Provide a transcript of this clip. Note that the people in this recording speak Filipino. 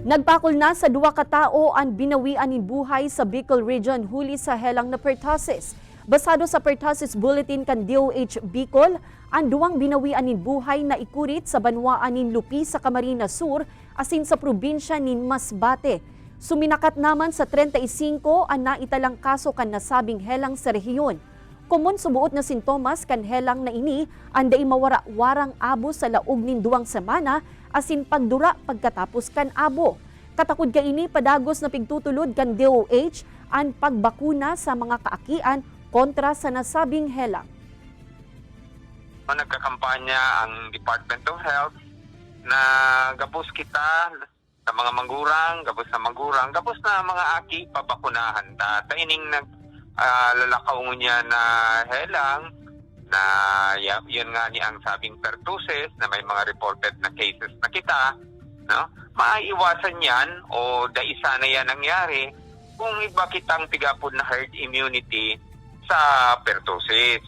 Nagpakol na sa duwa ka tao ang binawian ni buhay sa Bicol Region huli sa helang na pertussis. Basado sa pertussis bulletin kan DOH Bicol, ang duwang binawian ni buhay na ikurit sa banwaan nin Lupi sa Camarines Sur asin sa probinsya nin Masbate. Suminakat naman sa 35 ang naitalang kaso kan nasabing helang sa rehiyon. Kumun subuot na sintomas kan helang na ini anday mawara-warang abo sa laog nin duwang semana asin pagdura pagkatapos kan abo. Katakod ka ini padagos na pigtutulod kan DOH ang pagbakuna sa mga kaakian kontra sa nasabing helang. Nagkakampanya ang Department of Health na gabos kita sa mga mangurang, gabos sa mangurang, gabos na mga aki pabakunahan ta. Ta ining nag ah, lalakaw niya na helang na yun nga ni ang sabing pertussis na may mga reported na cases na kita, no? Maiiwasan yan o daisa na yan nangyari kung iba kitang tigapon na herd immunity sa pertussis.